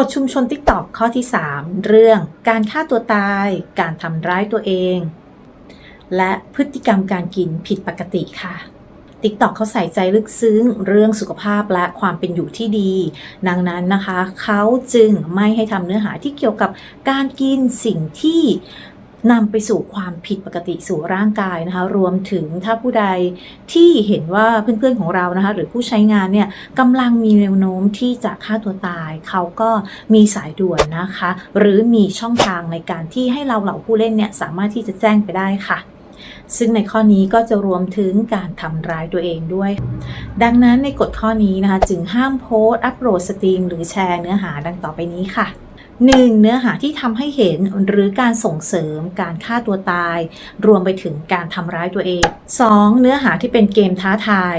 กฎชุมชนติ๊กตอกข้อที่ 3 เรื่องการฆ่าตัวตาย การทำร้ายตัวเอง และพฤติกรรมการกินผิดปกติค่ะทิกตอกเขาใส่ใจลึกซึ้งเรื่องสุขภาพและความเป็นอยู่ที่ดี ดังนั้นนะคะ เขาจึงไม่ให้ทำเนื้อหาที่เกี่ยวกับการกินสิ่งที่ นำไปสู่ความผิดปกติสู่ร่างกายนะคะ รวมถึงถ้าผู้ใดที่เห็นว่าเพื่อนๆของเรานะคะ หรือผู้ใช้งานเนี่ยกำลังมีแนวโน้มที่จะฆ่าตัวตาย เขาก็มีสายด่วนนะคะ หรือมีช่องทางในการที่ให้เราเหล่าผู้เล่นเนี่ยสามารถที่จะแจ้งไปได้ค่ะซึ่งในข้อนี้ก็จะรวมถึงการทำร้ายตัวเองด้วย ดังนั้นในกฎข้อนี้นะคะ จึงห้ามโพสต์อัปโหลดสตรีมหรือแชร์เนื้อหาดังต่อไปนี้ค่ะ 1. เนื้อหาที่ทำให้เห็นหรือการส่งเสริมการฆ่าตัวตาย รวมไปถึงการทำร้ายตัวเอง 2. เนื้อหาที่เป็นเกมท้าทาย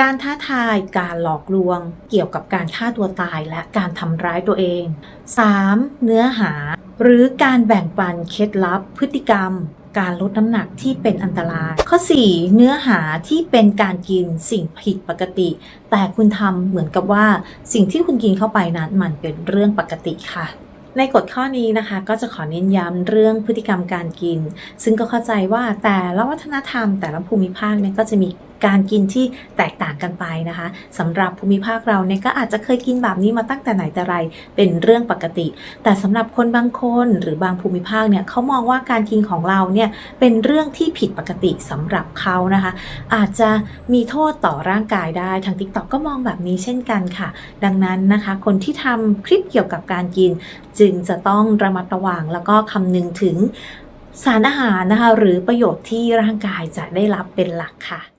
การท้าทายการหลอกลวง เกี่ยวกับการฆ่าตัวตายและการทำร้ายตัวเอง 3. เนื้อหา หรือการแบ่งปันเคล็ดลับ พฤติกรรม การลดน้ำหนักที่เป็นอันตราย ข้อ 4 เนื้อหาที่เป็นการกินสิ่งผิดปกติ แต่คุณทำเหมือนกับว่าสิ่งที่คุณกินเข้าไปนั้นมันเป็นเรื่องปกติค่ะ ในกฎข้อนี้นะคะก็จะขอเน้นย้ำเรื่องพฤติกรรมการกิน ซึ่งก็เข้าใจว่าแต่ละวัฒนธรรมแต่ละภูมิภาคเนี่ยก็จะมี การกินที่แตกต่างกันไปนะคะสำหรับภูมิภาคเราเนี่ยก็อาจจะเคยกินแบบนี้มาตั้งแต่ไหนแต่ไรเป็นเรื่องปกติ แต่สำหรับคนบางคนหรือบางภูมิภาคเนี่ยเขามองว่าการกินของเราเนี่ยเป็นเรื่องที่ผิดปกติสำหรับเขานะคะ อาจจะมีโทษต่อร่างกายได้ทาง TikTok ก็มองแบบนี้เช่นกันค่ะ ดังนั้นนะคะ คนที่ทำคลิปเกี่ยวกับการกิน จึงจะต้องระมัดระวังแล้วก็คำนึงถึงสารอาหารนะคะ หรือประโยชน์ที่ร่างกายจะได้รับเป็นหลักค่ะ